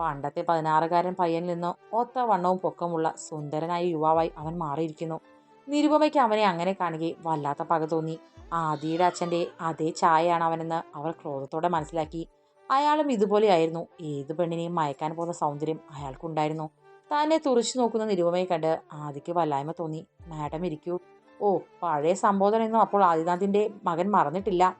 പണ്ടത്തെ പതിനാറുകാരൻ പയ്യനിൽ നിന്ന് ഒത്ത വണ്ണവും പൊക്കമുള്ള സുന്ദരനായ യുവാവായി അവൻ മാറിയിരിക്കുന്നു. നിരുപമയ്ക്ക് അവനെ അങ്ങനെ കാണുകയെ വല്ലാത്ത പക തോന്നി. ആദിയുടെ അച്ഛന്റെ അതേ ചായയാണ് അവനെന്ന് അവൾ ക്രോധത്തോടെ മനസ്സിലാക്കി. അയാളും ഇതുപോലെയായിരുന്നു ഏത് പെണ്ണിനെയും മയക്കാൻ പോകുന്ന സൗന്ദര്യം അയാൾക്കുണ്ടായിരുന്നു. തന്നെ തുറച്ചു നോക്കുന്ന നിരുപമയെ കണ്ട് ആദിക്ക് വല്ലായ്മ തോന്നി. മാഡം ഇരിക്കൂ. ഓ പഴയ സംബോധനയൊന്നും അപ്പോൾ ആദിനാഥിന്റെ മകൻ മറന്നിട്ടില്ല.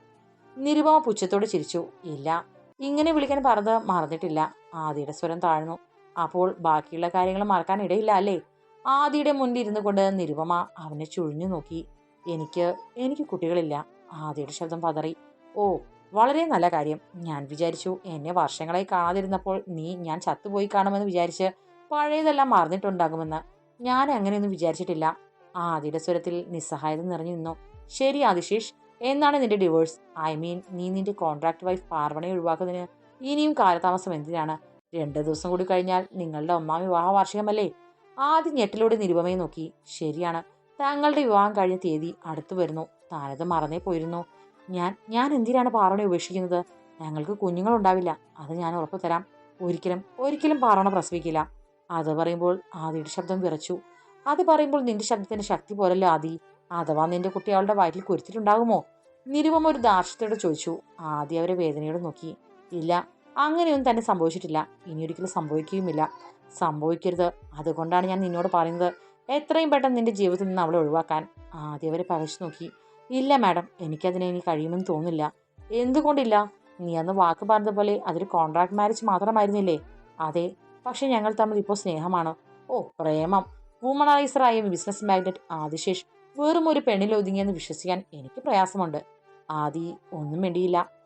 നിരുപമ പുച്ഛത്തോട് ചിരിച്ചു. ഇല്ല. ഇങ്ങനെ വിളിക്കാൻ പറഞ്ഞത് മറന്നിട്ടില്ല. ആദിയുടെ സ്വരം താഴ്ന്നു. അപ്പോൾ ബാക്കിയുള്ള കാര്യങ്ങൾ മറക്കാൻ ഇടയില്ല അല്ലേ? ആദിയുടെ മുന്നിൽ ഇരുന്നു കൊണ്ട് നിരുപമ അവനെ ചുഴിഞ്ഞു നോക്കി. എനിക്ക് എനിക്ക് കുട്ടികളില്ല. ആദിയുടെ ശബ്ദം പതറി. ഓ വളരെ നല്ല കാര്യം. ഞാൻ വിചാരിച്ചു എന്നെ വർഷങ്ങളായി കാണാതിരുന്നപ്പോൾ നീ ഞാൻ ചത്തുപോയി കാണുമെന്ന് വിചാരിച്ച് പഴയതെല്ലാം മറന്നിട്ടുണ്ടാകുമെന്ന്. ഞാൻ അങ്ങനെയൊന്നും വിചാരിച്ചിട്ടില്ല. ആദിയുടെ സ്വരത്തിൽ നിസ്സഹായത നിറഞ്ഞു നിന്നു. ശരി ആദിശേഷ്. എന്നാണ് നിന്റെ ഡിവോഴ്സ് ഐ മീൻ നീ നിന്റെ കോൺട്രാക്ട് വൈഫ് പാർവണയെ ഒഴിവാക്കുന്നതിന് ഇനിയും കാലതാമസം എന്തിനാണ്? രണ്ട് ദിവസം കൂടി കഴിഞ്ഞാൽ നിങ്ങളുടെ ഒന്നാം വിവാഹ വാർഷികമല്ലേ ആദ്യം ഞെട്ടിലൂടെ നിരുപമയെ നോക്കി. ശരിയാണ്. താങ്കളുടെ വിവാഹം കഴിഞ്ഞ തീയതി അടുത്തു വരുന്നു. താനത് മറന്നേ പോയിരുന്നു. ഞാൻ ഞാൻ എന്തിനാണ് പാറോണെ ഉപേക്ഷിക്കുന്നത്? ഞങ്ങൾക്ക് കുഞ്ഞുങ്ങളുണ്ടാവില്ല. അത് ഞാൻ ഉറപ്പു തരാം. ഒരിക്കലും ഒരിക്കലും പാറോണ പ്രസവിക്കില്ല. അത് പറയുമ്പോൾ ആദിയുടെ ശബ്ദം വിറച്ചു. അത് പറയുമ്പോൾ നിന്റെ ശബ്ദത്തിന്റെ ശക്തി പോലല്ലോ ആദി. അഥവാ നിന്റെ കുട്ടി അവളുടെ വയറ്റിൽ കുരുത്തിട്ടുണ്ടാകുമോ? നിരുപം ഒരു ദാർഷ്ട്യത്തോടെ ചോദിച്ചു. ആദ്യ അവരെ വേദനയോടെ നോക്കി. ഇല്ല. അങ്ങനെയൊന്നും തന്നെ സംഭവിച്ചിട്ടില്ല. ഇനി ഒരിക്കലും സംഭവിക്കുകയുമില്ല. സംഭവിക്കരുത്. അതുകൊണ്ടാണ് ഞാൻ നിന്നോട് പറയുന്നത്. എത്രയും പെട്ടെന്ന് നിന്റെ ജീവിതത്തിൽ നിന്ന് അവളെ ഒഴിവാക്കാൻ. ആദ്യം അവരെ പകച്ചു നോക്കി. ഇല്ല മാഡം. എനിക്കതിനെ ഇനി കഴിയുമെന്ന് തോന്നുന്നില്ല. എന്തുകൊണ്ടില്ല? നീ അന്ന് വാക്ക് പറഞ്ഞതുപോലെ അതൊരു കോൺട്രാക്ട് മാരേജ് മാത്രമായിരുന്നില്ലേ? അതെ. പക്ഷെ ഞങ്ങൾ തമ്മിൽ ഇപ്പോൾ സ്നേഹമാണ്. ഓ പ്രേമം. വുമണൈസറായ ബിസിനസ് മാഗ്നറ്റ് ആദിശേഷ് വെറും ഒരു പെണ്ണിൽ ഒതുങ്ങിയെന്ന് വിശ്വസിക്കാൻ എനിക്ക് പ്രയാസമുണ്ട്. ആദി ഒന്നും വേണ്ടിയില്ല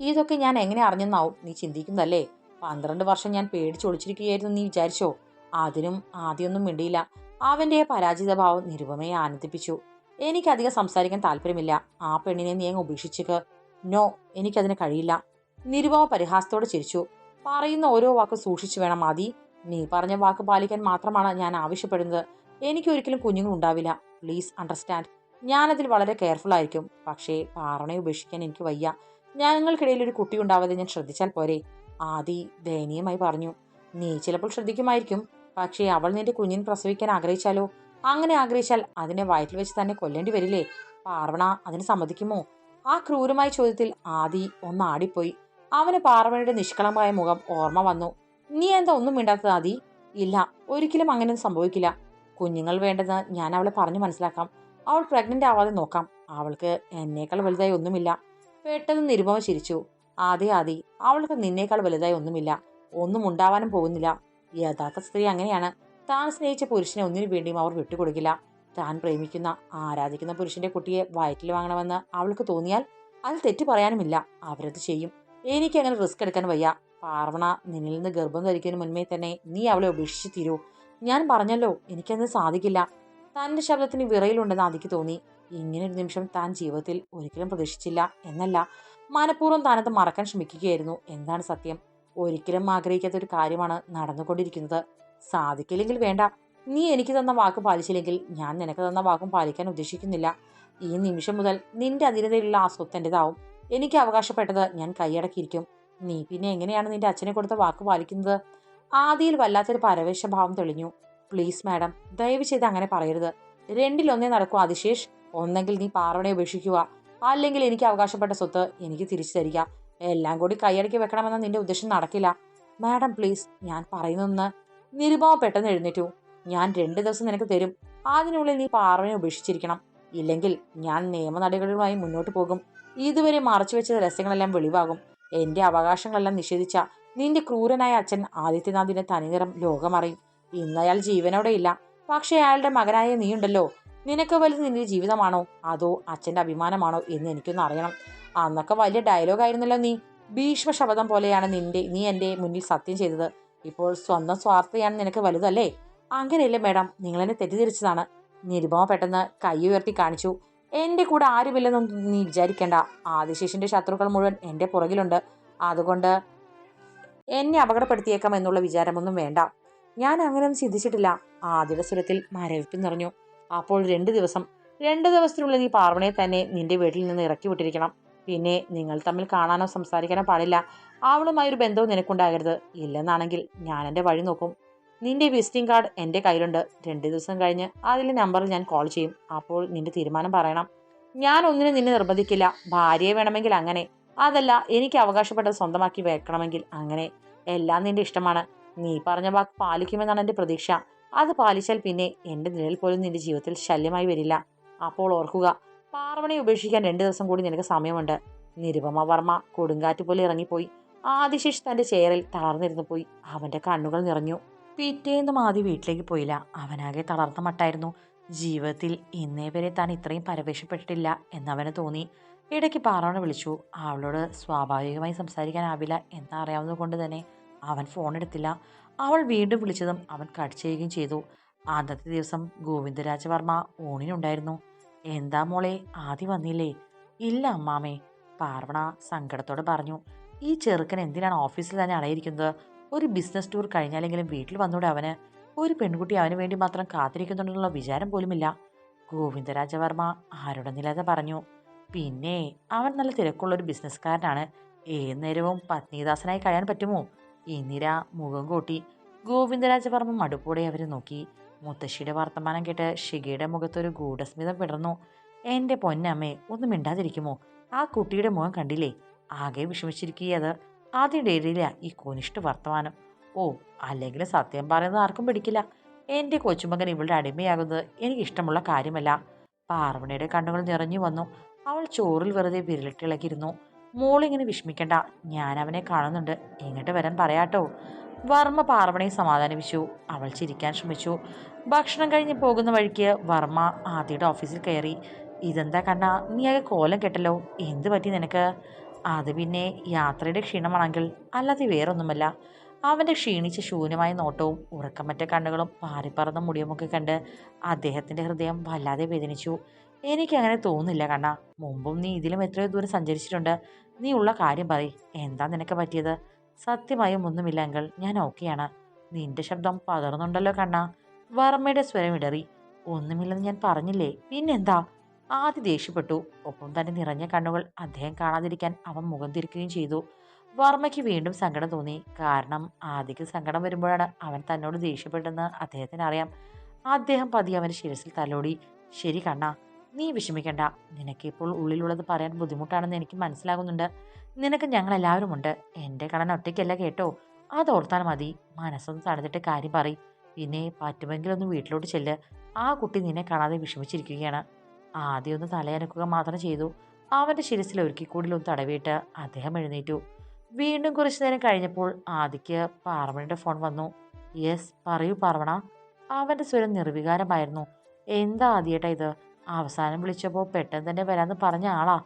ഇതൊക്കെ ഞാൻ എങ്ങനെ അറിഞ്ഞെന്നാവും? നീ ചിന്തിക്കുന്നതല്ലേ? പന്ത്രണ്ട് വർഷം ഞാൻ പേടിച്ചൊളിച്ചിരിക്കുകയായിരുന്നു നീ വിചാരിച്ചോ? അതിനും ആദ്യമൊന്നും മിണ്ടിയില്ല. അവന്റെ പരാജിത ഭാവം നിരുപമയെ ആനന്ദിപ്പിച്ചു. എനിക്കധികം സംസാരിക്കാൻ താല്പര്യമില്ല. ആ പെണ്ണിനെ നീ അങ്ങ് ഉപേക്ഷിച്ചേക്ക്. നോ എനിക്കതിന് കഴിയില്ല. നിരുപമ പരിഹാസത്തോടെ ചിരിച്ചു. പറയുന്ന ഓരോ വാക്ക് സൂക്ഷിച്ചു വേണം ആദി. നീ പറഞ്ഞ വാക്ക് പാലിക്കാൻ മാത്രമാണ് ഞാൻ ആവശ്യപ്പെടുന്നത്. എനിക്കൊരിക്കലും കുഞ്ഞുങ്ങൾ ഉണ്ടാവില്ല. Please understand. ഞാനതിൽ വളരെ കെയർഫുൾ ആയിരിക്കും. പക്ഷേ പാറണയെ ഉപേക്ഷിക്കാൻ എനിക്ക് വയ്യ. ഞങ്ങൾക്കിടയിൽ ഒരു കുട്ടി ഉണ്ടാവാതെ ഞാൻ ശ്രദ്ധിച്ചാൽ പോരെ. ആദി ദയനീയമായി പറഞ്ഞു. നീ ചിലപ്പോൾ ശ്രദ്ധിക്കുമായിരിക്കും. പക്ഷേ അവൾ നിന്റെ കുഞ്ഞിൻ പ്രസവിക്കാൻ ആഗ്രഹിച്ചാലോ? അങ്ങനെ ആഗ്രഹിച്ചാൽ അതിനെ വയറ്റിൽ വെച്ച് തന്നെ കൊല്ലേണ്ടി വരില്ലേ? പാർവണ അതിന് സമ്മതിക്കുമോ? ആ ക്രൂരമായ ചോദ്യത്തിൽ ആദി ഒന്ന് ആടിപ്പോയി. അവന് പാർവണയുടെ നിഷ്കളമായ മുഖം ഓർമ്മ വന്നു. നീ എന്താ ഒന്നും മിണ്ടാത്തത് ആദി? ഇല്ല ഒരിക്കലും അങ്ങനെ സംഭവിക്കില്ല. കുഞ്ഞുങ്ങൾ വേണ്ടെന്ന് ഞാൻ അവളെ പറഞ്ഞു മനസ്സിലാക്കാം. അവൾ പ്രഗ്നന്റ് ആവാതെ നോക്കാം. അവൾക്ക് എന്നേക്കാൾ വലുതായി ഒന്നുമില്ല. പെട്ടെന്ന് നിരുപമ ചിരിച്ചു. ആദി ആദി അവൾക്ക് നിന്നേക്കാൾ വലുതായി ഒന്നുമില്ല. ഒന്നും ഉണ്ടാവാനും പോകുന്നില്ല. യഥാർത്ഥ സ്ത്രീ അങ്ങനെയാണ്. താൻ സ്നേഹിച്ച പുരുഷനെ ഒന്നിനു വേണ്ടിയും അവർ വിട്ടുകൊടുക്കില്ല. താൻ പ്രേമിക്കുന്ന ആരാധിക്കുന്ന പുരുഷന്റെ കുട്ടിയെ വയറ്റിൽ വാങ്ങണമെന്ന് അവൾക്ക് തോന്നിയാൽ അതിൽ തെറ്റു പറയാനുമില്ല. അവരത് ചെയ്യും. എനിക്ക് അങ്ങനെ റിസ്ക് എടുക്കാൻ വയ്യ. പാർവണ നിന്നിൽ നിന്ന് ഗർഭം ധരിക്കുന്നതിന് മുൻപേ തന്നെ നീ അവളെ ഉപേക്ഷിച്ച് തീരൂ. ഞാൻ പറഞ്ഞല്ലോ എനിക്കത് സാധിക്കില്ല. തന്റെ ശബ്ദത്തിന് വിറയിലുണ്ടെന്ന് ആദിക്ക് തോന്നി. ഇങ്ങനെ ഒരു നിമിഷം താൻ ജീവിതത്തിൽ ഒരിക്കലും പ്രതീക്ഷിച്ചില്ല എന്നല്ല. മനഃപൂർവം താനത് മറക്കാൻ ശ്രമിക്കുകയായിരുന്നു. എന്താണ് സത്യം? ഒരിക്കലും ആഗ്രഹിക്കാത്ത ഒരു കാര്യമാണ് നടന്നുകൊണ്ടിരിക്കുന്നത്. സാധിക്കില്ലെങ്കിൽ വേണ്ട. നീ എനിക്ക് തന്ന വാക്ക് പാലിച്ചില്ലെങ്കിൽ ഞാൻ നിനക്ക് തന്ന വാക്കും പാലിക്കാൻ ഉദ്ദേശിക്കുന്നില്ല. ഈ നിമിഷം മുതൽ നിന്റെ അധീനതയിലുള്ള ആ സ്വത്ത് എന്റെതാവും എനിക്ക് അവകാശപ്പെട്ടത് ഞാൻ കൈയടക്കിയിരിക്കും. നീ പിന്നെ എങ്ങനെയാണ് നിന്റെ അച്ഛനെ കൊടുത്ത വാക്ക് പാലിക്കുന്നത്? ആദിയിൽ വല്ലാത്തൊരു പരവേശഭാവം തെളിഞ്ഞു. പ്ലീസ് മാഡം ദയവ് ചെയ്ത് അങ്ങനെ പറയരുത്. രണ്ടിലൊന്നേ നടക്കൂ ആദിശേഷ്. ഒന്നെങ്കിൽ നീ പാറവണെ ഉപേക്ഷിക്കുക. അല്ലെങ്കിൽ എനിക്ക് അവകാശപ്പെട്ട സ്വത്ത് എനിക്ക് തിരിച്ചു തരിക. എല്ലാം കൂടി കൈയടക്കി വെക്കണമെന്ന നിന്റെ ഉദ്ദേശം നടക്കില്ല. മാഡം പ്ലീസ് ഞാൻ പറയുന്നൊന്ന് നിരുപമ പെട്ടെന്ന് എഴുന്നേറ്റു. ഞാൻ രണ്ട് ദിവസം നിനക്ക് തരും. അതിനുള്ളിൽ നീ പാറവനെ ഉപേക്ഷിച്ചിരിക്കണം. ഇല്ലെങ്കിൽ ഞാൻ നിയമ നടപടികളുമായി മുന്നോട്ട് പോകും. ഇതുവരെ മറച്ചുവെച്ച രഹസ്യങ്ങളെല്ലാം വെളിവാകും. എന്റെ അവകാശങ്ങളെല്ലാം നിഷേധിച്ച നിന്റെ ക്രൂരനായ അച്ഛൻ ആദിത്യനാഥിന്റെ തനിനിറം ലോകമറിയും. ഇന്ന് അയാൾ ജീവനോടെ ഇല്ല പക്ഷേ അയാളുടെ മകനായ നീയുണ്ടല്ലോ. നിനക്ക് വലുത് നിന്റെ ജീവിതമാണോ? അതോ അച്ഛന്റെ അഭിമാനമാണോ എന്ന് എനിക്കൊന്ന് അറിയണം. അന്നൊക്കെ വലിയ ഡയലോഗ് ആയിരുന്നല്ലോ നീ. ഭീഷ്മ ശബ്ദം പോലെയാണ് നിന്റെ നീ എന്റെ മുന്നിൽ സത്യം ചെയ്തത്. ഇപ്പോൾ സ്വന്തം സ്വാർത്ഥയാണ് നിനക്ക് വലുതല്ലേ? അങ്ങനെയല്ലേ മേഡം നിങ്ങൾ എന്നെ തെറ്റിദ്ധരിച്ചതാണ്. നിരുപമ പെട്ടെന്ന് കൈ ഉയർത്തി കാണിച്ചു. എന്റെ കൂടെ ആരുമില്ലെന്നൊന്നും നീ വിചാരിക്കേണ്ട. ആദിശേഷിന്റെ ശത്രുക്കൾ മുഴുവൻ എന്റെ പുറകിലുണ്ട്. അതുകൊണ്ട് എന്നെ അപകടപ്പെടുത്തിയേക്കാം എന്നുള്ള വിചാരമൊന്നും വേണ്ട. ഞാൻ അങ്ങനെയൊന്നും ചിന്തിച്ചിട്ടില്ല. ആദ്യയുടെ സ്വരത്തിൽ മരവിപ്പ് നിറഞ്ഞു. അപ്പോൾ രണ്ട് ദിവസം രണ്ട് ദിവസത്തിനുള്ളിൽ നീ പാർവണയെ തന്നെ നിന്റെ വീട്ടിൽ നിന്ന് ഇറക്കി വിട്ടിരിക്കണം. പിന്നെ നിങ്ങൾ തമ്മിൽ കാണാനോ സംസാരിക്കാനോ പാടില്ല. അവളുമായി ഒരു ബന്ധവും നിനക്കുണ്ടാകരുത്. ഇല്ലെന്നാണെങ്കിൽ ഞാൻ എന്റെ വഴി നോക്കും. നിന്റെ വിസിറ്റിംഗ് കാർഡ് എന്റെ കയ്യിലുണ്ട്. രണ്ട് ദിവസം കഴിഞ്ഞ് അതിലെ നമ്പറിൽ ഞാൻ കോൾ ചെയ്യും. അപ്പോൾ നിന്റെ തീരുമാനം പറയണം. ഞാൻ ഒന്നിനും നിന്നെ നിർബന്ധിക്കില്ല. ഭാര്യയെ വേണമെങ്കിൽ അങ്ങനെ. അതല്ല എനിക്ക് അവകാശപ്പെട്ടത് സ്വന്തമാക്കി വെക്കണമെങ്കിൽ അങ്ങനെ. എല്ലാം നിന്റെ ഇഷ്ടമാണ്. നീ പറഞ്ഞ വാക്ക് പാലിക്കുമെന്നാണ് എന്റെ പ്രതീക്ഷ. അത് പാലിച്ചാൽ പിന്നെ എന്റെ നിഴൽ പോലും നിന്റെ ജീവിതത്തിൽ ശല്യമായി വരില്ല. അപ്പോൾ ഓർക്കുക പാർവണി ഉപേക്ഷിക്കാൻ രണ്ട് ദിവസം കൂടി നിനക്ക് സമയമുണ്ട്. നിരുപമ വർമ്മ കൊടുങ്കാറ്റ് പോലെ ഇറങ്ങിപ്പോയി. ആദിശേഷ് തന്റെ ചെയറിൽ തളർന്നിരുന്നു പോയി. അവന്റെ കണ്ണുകൾ നിറഞ്ഞു. പിറ്റേന്നും ആദ്യം വീട്ടിലേക്ക് പോയില്ല. അവനാകെ തളർന്ന മട്ടായിരുന്നു. ജീവിതത്തിൽ ഇന്നേ വരെ താൻ ഇത്രയും പരവേശപ്പെട്ടിട്ടില്ല എന്നവന് തോന്നി. ഇടയ്ക്ക് പാറവണ വിളിച്ചു. അവളോട് സ്വാഭാവികമായി സംസാരിക്കാനാവില്ല എന്നറിയാവുന്നത് കൊണ്ട് തന്നെ അവൻ ഫോൺ എടുത്തില്ല. അവൾ വീണ്ടും വിളിച്ചതും അവൻ കട്ട് ചെയ്യുകയും ചെയ്തു. അന്നത്തെ ദിവസം ഗോവിന്ദരാജവർമ്മ ഊണിനുണ്ടായിരുന്നു. എന്താ മോളെ ആദ്യം വന്നില്ലേ? ഇല്ല അമ്മാമേ പാർവണ സങ്കടത്തോടെ പറഞ്ഞു. ഈ ചെറുക്കൻ എന്തിനാണ് ഓഫീസിൽ തന്നെ അടയിരിക്കുന്നത്? ഒരു ബിസിനസ് ടൂർ കഴിഞ്ഞാലെങ്കിലും വീട്ടിൽ വന്നൂടെ അവന്? ഒരു പെൺകുട്ടി അവന് വേണ്ടി മാത്രം കാത്തിരിക്കുന്നുണ്ടെന്നുള്ള വിചാരം പോലുമില്ല. ഗോവിന്ദരാജവർമ്മ ആരുടെ നിലത പറഞ്ഞു. പിന്നെ അവൻ നല്ല തിരക്കുള്ള ഒരു ബിസിനസ്സുകാരനാണ്. ഏത് നേരവും പത്നീദാസനായി കഴിയാൻ പറ്റുമോ? ഇന്ദിര മുഖം കൂട്ടി. ഗോവിന്ദരാജവർമ്മ മടുപ്പോടെ അവരെ നോക്കി. മുത്തശ്ശിയുടെ വർത്തമാനം കേട്ട് ഷിഗയുടെ മുഖത്തൊരു ഗൂഢസ്മിതം പിടർന്നു എന്റെ പൊന്നമ്മേ ഒന്നും മിണ്ടാതിരിക്കുമോ? ആ കുട്ടിയുടെ മുഖം കണ്ടില്ലേ? ആകെ വിഷമിച്ചിരിക്കുകയത്. ആദ്യം ഡേരിയില്ല ഈ കൊനിഷ്ഠ വർത്തമാനം. ഓ അല്ലെങ്കിൽ സത്യം പറയുന്നത് ആർക്കും പിടിക്കില്ല. എന്റെ കൊച്ചുമകൻ ഇവളുടെ അടിമയാകുന്നത് എനിക്കിഷ്ടമുള്ള കാര്യമല്ല. പാർവണിയുടെ കണ്ണുകൾ നിറഞ്ഞു വന്നു. അവൾ ചോറിൽ വെറുതെ വിരലിട്ടിളക്കിയിരുന്നു. മോളിങ്ങനെ വിഷമിക്കണ്ട. ഞാൻ അവനെ കാണുന്നുണ്ട്. ഇങ്ങോട്ട് വരാൻ പറയാട്ടോ. വർമ്മ പാർവണയെ സമാധാനിപ്പിച്ചു. അവൾ ചിരിക്കാൻ ശ്രമിച്ചു. ഭക്ഷണം കഴിഞ്ഞ് പോകുന്ന വഴിക്ക് വർമ്മ ആദ്യയുടെ ഓഫീസിൽ കയറി. ഇതെന്താ കണ്ണ? നീ ആകെ കോലം കെട്ടല്ലോ. എന്ത് പറ്റി നിനക്ക്? അത് പിന്നെ യാത്രയുടെ ക്ഷീണമാണെങ്കിൽ അല്ലാതെ വേറൊന്നുമല്ല. അവന്റെ ക്ഷീണിച്ച ശൂന്യമായ നോട്ടവും ഉറക്കമറ്റ കണ്ണുകളും പാറിപ്പറന്ന മുടിയുമൊക്കെ കണ്ട് അദ്ദേഹത്തിന്റെ ഹൃദയം വല്ലാതെ വേദനിച്ചു. എനിക്കങ്ങനെ തോന്നുന്നില്ല കണ്ണ. മുമ്പും നീ ഇതിലും എത്രയോ ദൂരം സഞ്ചരിച്ചിട്ടുണ്ട്. നീ ഉള്ള കാര്യം പറയ്. എന്താ നിനക്ക് പറ്റിയത്? സത്യമായും ഒന്നുമില്ല അങ്കിൾ. ഞാൻ ഓക്കെയാണ്. നിന്റെ ശബ്ദം പതർന്നുണ്ടല്ലോ കണ്ണ. വർമ്മയുടെ ഇടറി. ഒന്നുമില്ലെന്ന് ഞാൻ പറഞ്ഞില്ലേ? പിന്നെന്താ? ആദ്യ ദേഷ്യപ്പെട്ടു. ഒപ്പം തന്നെ നിറഞ്ഞ കണ്ണുകൾ അദ്ദേഹം കാണാതിരിക്കാൻ അവൻ മുഖം തിരിക്കുകയും ചെയ്തു. വർമ്മയ്ക്ക് വീണ്ടും സങ്കടം തോന്നി. കാരണം ആദ്യക്ക് സങ്കടം വരുമ്പോഴാണ് അവൻ തന്നോട് ദേഷ്യപ്പെട്ടെന്ന് അദ്ദേഹത്തിന് അറിയാം അദ്ദേഹം പതി അവന്റെ ശിരസിൽ തലോടി. ശരി കണ്ണ. നീ വിഷമിക്കണ്ട. നിനക്ക് ഇപ്പോൾ ഉള്ളിലുള്ളത് പറയാൻ ബുദ്ധിമുട്ടാണെന്ന് എനിക്ക് മനസ്സിലാകുന്നുണ്ട്. നിനക്ക് ഞങ്ങളെല്ലാവരും ഉണ്ട് എന്റെ കടന ഒറ്റയ്ക്കല്ല കേട്ടോ. അതോർത്താൽ മതി. മനസ്സൊന്ന് തടഞ്ഞിട്ട് കാര്യം പറ പിന്നെ പറ്റുമെങ്കിലൊന്ന് വീട്ടിലോട്ട് ചെല്ല്. ആ കുട്ടി നിന്നെ കാണാതെ വിഷമിച്ചിരിക്കുകയാണ്. ആദ്യം ഒന്ന് തലയനക്കുക മാത്രം ചെയ്തു. അവന്റെ ശിരസിൽ ഒരുക്കി കൂടിലൊന്ന് തടവിയിട്ട് അദ്ദേഹം എഴുന്നേറ്റു. വീണ്ടും കുറച്ചു നേരം കഴിഞ്ഞപ്പോൾ ആദിക്ക് പാർവണിയുടെ ഫോൺ വന്നു. യെസ് പറയൂ പാർവണ. അവന്റെ സ്വരം നിർവികാരമായിരുന്നു. എന്താ ആദ്യേട്ടാ ഇത്? അവസാനം വിളിച്ചപ്പോൾ പെട്ടെന്ന് തന്നെ വരാമെന്ന് പറഞ്ഞ ആളാ.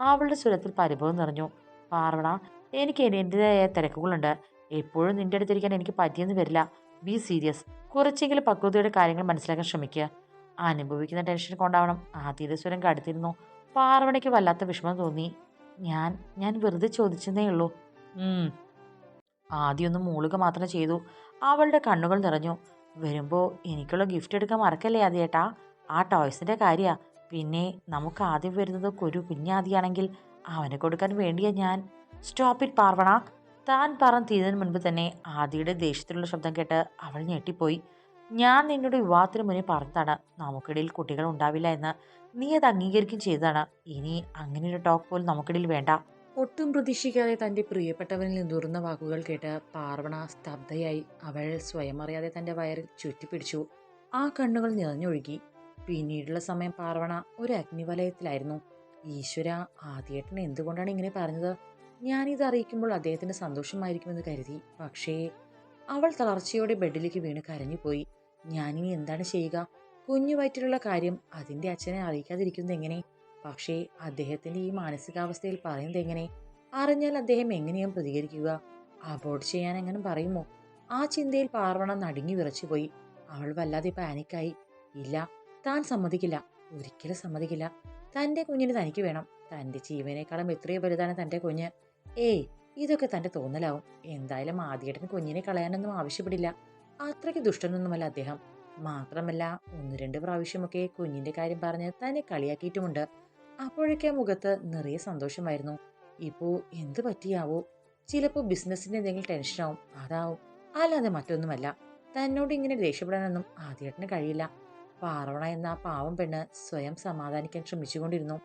അവളുടെ സ്വരത്തിൽ പരിഭവം നിറഞ്ഞു. പാർവണ എനിക്ക് എന്റെതായ തിരക്കുകളുണ്ട്. എപ്പോഴും നിന്റെ അടുത്തിരിക്കാൻ എനിക്ക് പറ്റിയെന്ന് വരില്ല. ബി സീരിയസ് കുറച്ചെങ്കിലും പക്വതയുടെ കാര്യങ്ങൾ മനസ്സിലാക്കാൻ ശ്രമിക്കുക അനുഭവിക്കുന്ന ടെൻഷൻ കൊണ്ടാവണം. ആദ്യത്തെ സ്വരം കടുത്തിരുന്നു. പാർവണയ്ക്ക് വല്ലാത്ത വിഷമം തോന്നി. ഞാൻ ഞാൻ വെറുതെ ചോദിച്ചതേ ഉള്ളൂ. ആദ്യമൊന്ന് മൂളുക മാത്രം ചെയ്തു. അവളുടെ കണ്ണുകൾ നിറഞ്ഞു. വരുമ്പോൾ എനിക്കുള്ള ഗിഫ്റ്റ് എടുക്കാൻ മറക്കല്ലേ ആദ്യേട്ടാ? ആ ടോയ്സിന്റെ കാര്യമാണ് പിന്നെ നമുക്ക് ആദ്യം വരുന്നത് ഒരു കുഞ്ഞാദിയാണെങ്കിൽ അവനെ കൊടുക്കാൻ വേണ്ടിയാ ഞാൻ. സ്റ്റോപ്പ് പാർവണ താൻ പറഞ്ഞ് തീരുന്നതിന് മുൻപ് തന്നെ ആദിയുടെ ദേഷ്യത്തിലുള്ള ശബ്ദം കേട്ട് അവൾ ഞെട്ടിപ്പോയി. ഞാൻ നിന്നോട് വിവാഹത്തിന് മുന്നേ പറഞ്ഞതാണ് നമുക്കിടയിൽ കുട്ടികൾ ഉണ്ടാവില്ല എന്ന്. നീ അത് അംഗീകരിക്കും ചെയ്തതാണ്. ഇനി അങ്ങനെ ഒരു ടോക്ക് പോലും നമുക്കിടയിൽ വേണ്ട. ഒട്ടും പ്രതീക്ഷിക്കാതെ തന്റെ പ്രിയപ്പെട്ടവനിൽ നിന്നുറുന്ന വാക്കുകൾ കേട്ട് പാർവണ സ്തബ്ധയായി. അവൾ സ്വയം അറിയാതെ തന്റെ വയറിൽ ചുറ്റിപ്പിടിച്ചു. ആ കണ്ണുകൾ നിറഞ്ഞൊഴുകി. പിന്നീടുള്ള സമയം പാർവണ ഒരു അഗ്നിവലയത്തിലായിരുന്നു. ഈശ്വര ആദ്യേട്ടൻ എന്തുകൊണ്ടാണ് ഇങ്ങനെ പറഞ്ഞത്? ഞാനിത് അറിയിക്കുമ്പോൾ അദ്ദേഹത്തിന് സന്തോഷമായിരിക്കുമെന്ന് കരുതി. പക്ഷേ അവൾ തളർച്ചയോടെ ബെഡിലേക്ക് വീണ് കരഞ്ഞുപോയി. ഞാനിനി എന്താണ് ചെയ്യുക? കുഞ്ഞു വയറ്റിലുള്ള കാര്യം അതിന്റെ അച്ഛനെ അറിയിക്കാതിരിക്കുന്നത് എങ്ങനെ? പക്ഷേ അദ്ദേഹത്തിന്റെ ഈ മാനസികാവസ്ഥയിൽ പറയുന്നത് എങ്ങനെ? അറിഞ്ഞാൽ അദ്ദേഹം എങ്ങനെയാണ് പ്രതികരിക്കുക? അബോർഡ് ചെയ്യാൻ എങ്ങനെ പറയുമോ? ആ ചിന്തയിൽ പാർവണ നടുങ്ങി വിറച്ചുപോയി. അവൾ വല്ലാതെ പാനിക്കായി. ഇല്ല താൻ സമ്മതിക്കില്ല. ഒരിക്കലും സമ്മതിക്കില്ല. തന്റെ കുഞ്ഞിന് തനിക്ക് വേണം. തന്റെ ജീവനേക്കാളും എത്രയോ വലുതാണ് തന്റെ കുഞ്ഞ്. ഏയ് ഇതൊക്കെ തന്റെ തോന്നലാവും. എന്തായാലും ആദ്യേട്ടൻ കുഞ്ഞിനെ കളയാനൊന്നും ആവശ്യപ്പെടില്ല. അത്രയ്ക്ക് ദുഷ്ടനൊന്നുമല്ല അദ്ദേഹം. മാത്രമല്ല ഒന്ന് രണ്ട് പ്രാവശ്യമൊക്കെ കുഞ്ഞിന്റെ കാര്യം പറഞ്ഞ് തന്നെ കളിയാക്കിയിട്ടുമുണ്ട്. അപ്പോഴൊക്കെ ആ മുഖത്ത് നിറയെ സന്തോഷമായിരുന്നു. ഇപ്പോൾ എന്ത് പറ്റിയാവോ? ചിലപ്പോൾ ബിസിനസ്സിന്റെ എന്തെങ്കിലും ടെൻഷനാവും. അതാവും. അല്ലാതെ മറ്റൊന്നുമല്ല. തന്നോട് ഇങ്ങനെ ദേഷ്യപ്പെടാനൊന്നും ആദ്യേട്ടന് കഴിയില്ല. പാർവണ എന്ന ആ പാവം പെണ്ണ് സ്വയം സമാധാനിക്കാൻ ശ്രമിച്ചുകൊണ്ടിരുന്നു.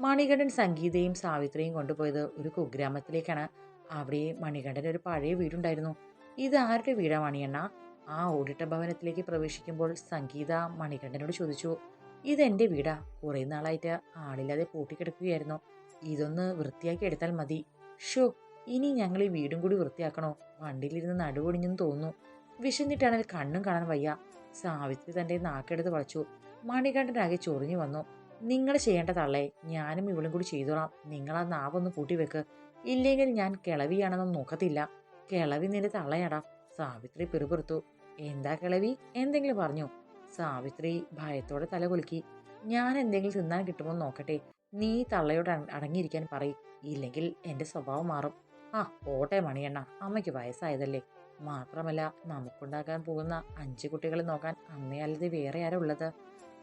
മണികണ്ഠൻ സംഗീതയും സാവിത്രിയും കൊണ്ടുപോയത് ഒരു കുഗ്രാമത്തിലേക്കാണ്. അവിടെ മണികണ്ഠൻ ഒരു പഴയ വീടുണ്ടായിരുന്നു. ഇത് ആരുടെ വീടാ മണിയണ്ണ? ആ ഓടിട്ട ഭവനത്തിലേക്ക് പ്രവേശിക്കുമ്പോൾ സംഗീത മണികണ്ഠനോട് ചോദിച്ചു ഇതെന്റെ വീടാ? കുറെ നാളായിട്ട് ആളില്ലാതെ പൂട്ടിക്കിടക്കുകയായിരുന്നു. ഇതൊന്ന് വൃത്തിയാക്കി എടുത്താൽ മതി. ഷോ ഇനി ഞങ്ങൾ ഈ വീടും കൂടി വൃത്തിയാക്കണോ? വണ്ടിയിലിരുന്ന് നടുവൊടിഞ്ഞെന്ന് തോന്നുന്നു. വിശന്നിട്ടാണെങ്കിൽ കണ്ണും കാണാൻ വയ്യ. സാവിത്രി തന്റെ നാക്കെടുത്ത് വളച്ചു. മണികണ്ഠനാകെ ചൊറിഞ്ഞു വന്നു. നിങ്ങൾ ചെയ്യേണ്ട തള്ളേ ഞാനും ഇവളും കൂടി ചെയ്തോളാം. നിങ്ങൾ ആ നാവൊന്ന് കൂട്ടിവെക്ക് ഇല്ലെങ്കിൽ ഞാൻ കിളവിയാണെന്നൊന്നും നോക്കത്തില്ല. കിളവി നിന്റെ തള്ളയാടാ. സാവിത്രി പിറുപിറുത്തു. എന്താ കിളവി? എന്തെങ്കിലും പറഞ്ഞു. സാവിത്രി ഭയത്തോടെ തല കുലുക്കി. ഞാൻ എന്തെങ്കിലും തിന്നാൻ കിട്ടുമോ നോക്കട്ടെ. നീ തള്ളയോട് അട- അടങ്ങിയിരിക്കാൻ പറയും. ഇല്ലെങ്കിൽ എന്റെ സ്വഭാവം മാറും. ആ ഓട്ടെ മണിയണ്ണ. അമ്മയ്ക്ക് വയസ്സായതല്ലേ. മാത്രമല്ല നമുക്കുണ്ടാകാൻ പോകുന്ന അഞ്ചു കുട്ടികളെ നോക്കാൻ അമ്മയല്ലാതെ വേറെ ആരുള്ളത്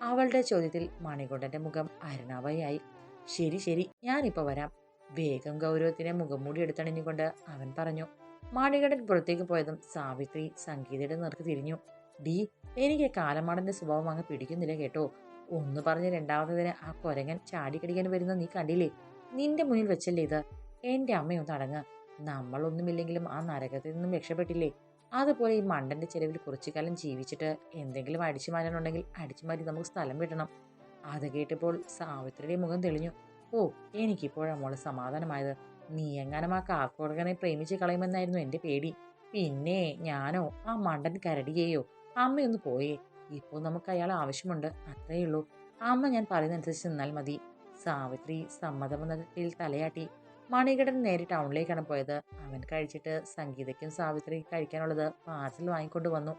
അവളുടെ ചോദ്യത്തിൽ മണികൊണ്ടന്റെ മുഖം അരുണാവയായി. ശരി ശരി ഞാനിപ്പോ വരാം. വേഗം ഗൗരവത്തിനെ മുഖംമൂടി എടുത്തണിഞ്ഞുകൊണ്ട് അവൻ പറഞ്ഞു. മാണികണ്ഠൻ പുറത്തേക്ക് പോയതും സാവിത്രി സംഗീതയുടെ നിറക്ക് തിരിഞ്ഞു. ഡി എനിക്ക് കാലമാടന്റെ സ്വഭാവം അങ്ങ് പിടിക്കുന്നില്ല കേട്ടോ. ഒന്ന് പറഞ്ഞ് രണ്ടാമത്തതിന് ആ കൊരങ്ങൻ ചാടിക്കടിക്കാൻ വരുന്ന നീ കണ്ടില്ലേ? നിന്റെ മുന്നിൽ വെച്ചല്ലേ ഇത്? എന്റെ അമ്മയൊന്ന് അടങ്ങ്. നമ്മളൊന്നുമില്ലെങ്കിലും ആ നരകത്തിൽ നിന്നും രക്ഷപ്പെട്ടില്ലേ? അതുപോലെ ഈ മണ്ടന്റെ ചെലവിൽ കുറച്ചു കാലം ജീവിച്ചിട്ട് എന്തെങ്കിലും അടിച്ചു മാറ്റാനുണ്ടെങ്കിൽ അടിച്ചു മാറ്റി നമുക്ക് സ്ഥലം വിടണം അത് കേട്ടപ്പോൾ സാവിത്രിയുടെ മുഖം തെളിഞ്ഞു. ഓ എനിക്കിപ്പോഴാ മോളെ സമാധാനമായത്. നീ എങ്ങാനും ആ കാക്കോടകനെ പ്രേമിച്ച് കളയുമെന്നായിരുന്നു എന്റെ പേടി. പിന്നെ ഞാനോ ആ മണ്ടൻ കരടിയെയോ? അമ്മയൊന്ന് പോയേ. ഇപ്പോൾ നമുക്ക് അയാൾ ആവശ്യമുണ്ട്. അത്രയേ ഉള്ളൂ. അമ്മ ഞാൻ പറയുന്നതനുസരിച്ച് നിന്നാൽ മതി. സാവിത്രി സമ്മതമെന്നതിൽ തലയാട്ടി. മണികണ്ഠൻ നേരെ ടൗണിലേക്കാണ് പോയത്. അവൻ കഴിച്ചിട്ട് സംഗീതയ്ക്കും സാവിത്രി കഴിക്കാനുള്ളത് പാർസൽ വാങ്ങിക്കൊണ്ട് വന്നു.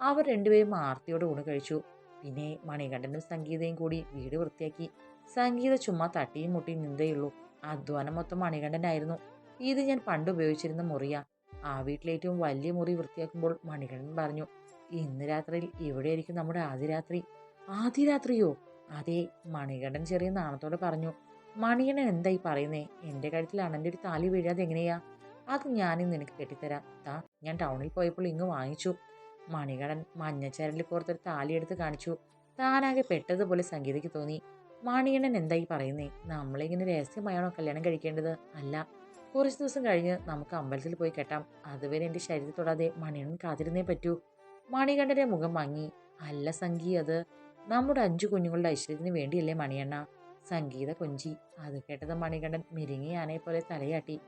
അവർ രണ്ടുപേരും ആർത്തിയോട് ഊണ് കഴിച്ചു. പിന്നെ മണികണ്ഠനും സംഗീതയും കൂടി വീട് വൃത്തിയാക്കി. സംഗീത ചുമ്മാ തട്ടിയും മുട്ടിയും നിന്തയുള്ളൂ അധ്വാനം മൊത്തം മണികണ്ഠനായിരുന്നു ഇത് ഞാൻ പണ്ട് ഉപയോഗിച്ചിരുന്ന മുറിയാ. ആ വീട്ടിലെ ഏറ്റവും വലിയ മുറി വൃത്തിയാക്കുമ്പോൾ മണികണ്ഠൻ പറഞ്ഞു ഇന്ന് രാത്രിയിൽ ഇവിടെയായിരിക്കും നമ്മുടെ ആദ്യ രാത്രി ആദ്യ രാത്രിയോ അതെ മണികണ്ഠൻ ചെറിയ നാണത്തോടെ പറഞ്ഞു. മണികണ്ഠൻ എന്തായി പറയുന്നേ? എന്റെ കഴുത്തിൽ അണന്റെ ഒരു താലി വീഴാതെ എങ്ങനെയാ? അത് ഞാനും നിനക്ക് കെട്ടിത്തരാം. താ ഞാൻ ടൗണിൽ പോയപ്പോൾ ഇങ്ങ് വാങ്ങിച്ചു. മണികടൻ മഞ്ഞച്ചരലിൽ കോർത്തൊരു താലി എടുത്ത് കാണിച്ചു. താനാകെ പെട്ടതുപോലെ സംഗീതയ്ക്ക് തോന്നി. മണികണ്ഠൻ എന്തായി പറയുന്നേ? നമ്മളിങ്ങനെ രഹസ്യമായാണോ കല്യാണം കഴിക്കേണ്ടത്? അല്ല. കുറച്ച് ദിവസം കഴിഞ്ഞ് നമുക്ക് അമ്പലത്തിൽ പോയി കെട്ടാം. അതുവരെ എന്റെ ശരീരത്തിൽ തൊടാതെ മണിയണ്ണൻ കാത്തിരുന്നേ പറ്റൂ. മണികണ്ഠന്റെ മുഖം മങ്ങി. അല്ല സംഗീ അത്. നമ്മുടെ അഞ്ചു കുഞ്ഞുങ്ങളുടെ ഐശ്വര്യത്തിന് വേണ്ടിയല്ലേ മണിയണ്ണ? സംഗീത കൊഞ്ചി. അത് കേട്ടത് മണികണ്ഠൻ മിരിങ്ങിയ ആനയെ പോലെ തലയാട്ടി.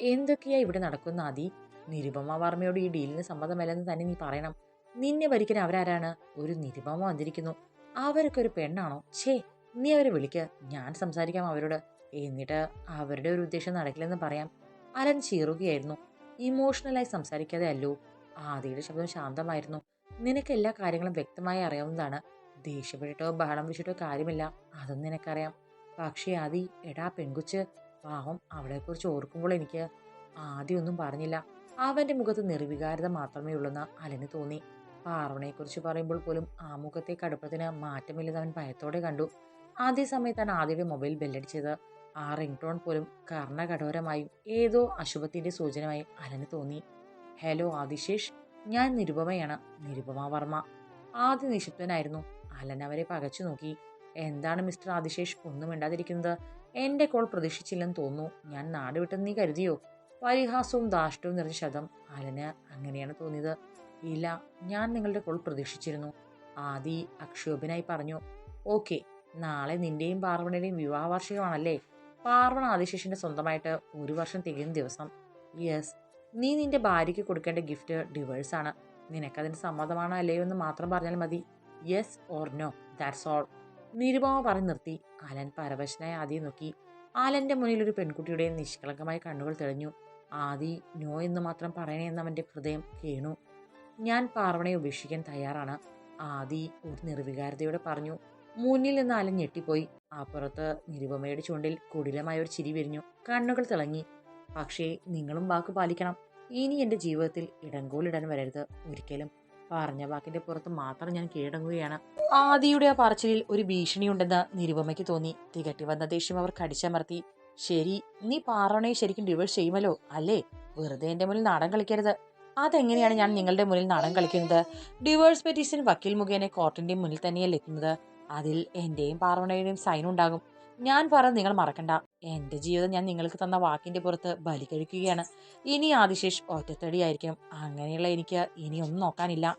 എന്തൊക്കെയാ ഇവിടെ നടക്കുന്ന ആദി? നിരുപമ വർമ്മയോട് ഈ ഡീലിന് സമ്മതമല്ലെന്ന് തന്നെ നീ പറയണം. നിന്നെ ഭരിക്കാൻ അവരാരാണ്? ഒരു നിരുപമ വന്നിരിക്കുന്നു. അവരൊക്കെ ഒരു പെണ്ണാണോ? ഛേ നീ അവരെ വിളിക്ക്. ഞാൻ സംസാരിക്കാം അവരോട്. എന്നിട്ട് അവരുടെ ഒരു ഉദ്ദേശം നടക്കില്ലെന്ന് പറയാം. അലൻ ചീറുകയായിരുന്നു. ഇമോഷണലായി സംസാരിക്കാതെ അല്ലോ. ആദിയുടെ ശബ്ദം ശാന്തമായിരുന്നു. നിനക്ക് എല്ലാ കാര്യങ്ങളും വ്യക്തമായി അറിയാവുന്നതാണ്. ദേഷ്യപ്പെട്ടിട്ടോ ബഹളം വിളിച്ചിട്ടോ കാര്യമില്ല. അതൊന്നും നിനക്കറിയാം പക്ഷേ ആദി എടാ പെൺകുച്ച് പാവം അവളെക്കുറിച്ച് ഓർക്കുമ്പോൾ എനിക്ക് ആദ്യമൊന്നും പറഞ്ഞില്ല. അവന്റെ മുഖത്ത് നിർവികാരത മാത്രമേ ഉള്ളെന്ന് അലന് തോന്നി. പാർവണയെക്കുറിച്ച് പറയുമ്പോൾ പോലും ആ മുഖത്തെ കടുപ്പത്തിന് മാറ്റമില്ലെന്ന് അവൻ ഭയത്തോടെ കണ്ടു. അതേ സമയത്താണ് ആദ്യയുടെ മൊബൈൽ ബെല്ലടിച്ചത്. ആ റിംഗ് ടോൺ പോലും കർണകഠോരമായും ഏതോ അശുഭത്തിന്റെ സൂചനയായി അലന് തോന്നി. ഹലോ ആദിശേഷ് ഞാൻ നിരുപമയാണ്. നിരുപമ വർമ്മ. ആദ്യ നിശബ്ദനായിരുന്നു. അലൻ അവരെ പകച്ചു നോക്കി. എന്താണ് മിസ്റ്റർ ആദിശേഷ്? ഒന്നും മിണ്ടാതിരിക്കുന്നത്. എന്റെ കോൾ പ്രതീക്ഷിച്ചില്ലെന്ന് തോന്നുന്നു. ഞാൻ നാട് വിട്ടെന്ന് നീ കരുതിയോ? പരിഹാസവും ധാഷ്ടവും നിറഞ്ഞ ശബ്ദം അലന് അങ്ങനെയാണ് തോന്നിയത്. ഇല്ല ഞാൻ നിങ്ങളുടെ കോൾ പ്രതീക്ഷിച്ചിരുന്നു. ആദി അക്ഷോഭനായി പറഞ്ഞു. ഓക്കെ നാളെ നിന്റെയും പാർവണയുടെയും വിവാഹ വാർഷികമാണല്ലേ പാർവണ ആദിശേഷിന്റെ സ്വന്തമായിട്ട് ഒരു വർഷം തികയുന്ന ദിവസം. യെസ് നീ നിന്റെ ഭാര്യയ്ക്ക് കൊടുക്കേണ്ട ഗിഫ്റ്റ് ഡിവേഴ്സ് ആണ് നിനക്കതിന് സമ്മതമാണോ അല്ലയോ എന്ന് മാത്രം പറഞ്ഞാൽ മതി. Yes or no that's all. Nirupama പറഞ്ഞു നിർത്തി. ആലൻ പരവശനായ ആദ്യം നോക്കി. ആലന്റെ മുന്നിൽ ഒരു പെൺകുട്ടിയുടെ നിഷ്കളങ്കമായ കണ്ണുകൾ തെളിഞ്ഞു. ആദി നോ എന്ന് മാത്രം പറയണേന്ന് അവന്റെ ഹൃദയം കേണു. ഞാൻ പാർവണയെ ഉപേക്ഷിക്കാൻ തയ്യാറാണ്. ആദി ഒരു നിർവികാരതയോടെ പറഞ്ഞു. മുന്നിൽ നിന്ന് ആലൻ ഞെട്ടിപ്പോയി. അപ്പുറത്ത് നിരുപമയുടെ ചുണ്ടിൽ കുടിലമായ ഒരു ചിരി വിരിഞ്ഞു. കണ്ണുകൾ തിളങ്ങി. പക്ഷേ നിങ്ങളും വാക്ക് പാലിക്കണം. ഇനി എന്റെ ജീവിതത്തിൽ ഇടങ്കോലിടാൻ വരരുത്. ഒരിക്കലും. പറഞ്ഞ വാക്കിന്റെ പുറത്ത് മാത്രം ഞാൻ കീഴടങ്ങുകയാണ്. ആദിയുടെ ആ പറച്ചിലിൽ ഒരു ഭീഷണിയുണ്ടെന്ന് നിരുപമയ്ക്ക് തോന്നി. തികട്ടി വന്ന ദേഷ്യം അവർ കടിച്ചമർത്തി. ശരി നീ പാറോണയെ ശരിക്കും ഡിവേഴ്സ് ചെയ്യുമല്ലോ അല്ലേ? വെറുതെ എന്റെ മുന്നിൽ നാടൻ കളിക്കരുത്. അതെങ്ങനെയാണ് ഞാൻ നിങ്ങളുടെ മുന്നിൽ നാടൻ കളിക്കുന്നത്? ഡിവേഴ്സ് പെറ്റീഷൻ വക്കീൽ മുഖേന കോർട്ടിന്റെ മുന്നിൽ തന്നെയല്ലേ എത്തുന്നത്? അതിൽ എന്റെയും പാർവണയുടെയും സൈൻ ഉണ്ടാകും. ഞാൻ പറഞ്ഞത് നിങ്ങൾ മറക്കണ്ട. എന്റെ ജീവിതം ഞാൻ നിങ്ങൾക്ക് തന്ന വാക്കിന്റെ പുറത്ത് ബലി കഴിക്കുകയാണ്. ഇനി ആദിശേഷ് ഒറ്റത്തടിയായിരിക്കും അങ്ങനെയുള്ള എനിക്ക് ഇനിയൊന്നും നോക്കാനില്ല.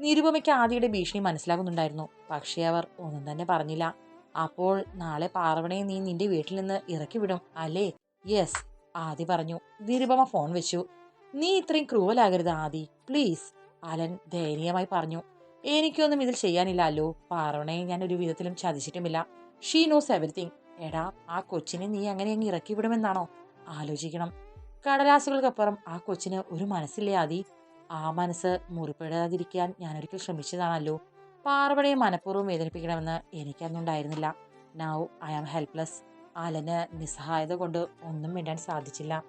നിരുപമയ്ക്ക് ആദിയുടെ ഭീഷണി മനസ്സിലാകുന്നുണ്ടായിരുന്നു. പക്ഷേ അവർ ഒന്നും തന്നെ പറഞ്ഞില്ല. അപ്പോൾ നാളെ പാർവണയെ നീ നിന്റെ വീട്ടിൽ നിന്ന് ഇറക്കി വിടും അല്ലേ? യെസ് ആദി പറഞ്ഞു. നിരുപമ ഫോൺ വെച്ചു. നീ ഇത്രയും ക്രൂവലാകരുത് ആദി. പ്ലീസ് അലൻ ദയനീയമായി പറഞ്ഞു. എനിക്കൊന്നും ഇതിൽ ചെയ്യാനില്ല അല്ലോ. പാർവണയെ ഞാൻ ഒരു വിധത്തിലും ചതിച്ചിട്ടുമില്ല. ഷീ നോസ് എവറിത്തിങ് എടാ ആ കൊച്ചിനെ നീ അങ്ങനെ അങ്ങ് ഇറക്കി വിടുമെന്നാണോ? ആലോചിക്കണം. കടലാസുകൾക്കപ്പുറം ആ കൊച്ചിന് ഒരു മനസ്സില്ലേ ആദി? ആ മനസ്സ് മുറിപ്പെടാതിരിക്കാൻ ഞാനൊരിക്കൽ ശ്രമിച്ചതാണല്ലോ. പാർവണയെ മനഃപൂർവം വേദനിപ്പിക്കണമെന്ന് എനിക്കന്നുണ്ടായിരുന്നില്ല. നൗ ഐ ആം ഹെൽപ്ലെസ് അലന് നിസ്സഹായത കൊണ്ട് ഒന്നും മിണ്ടാൻ സാധിച്ചില്ല.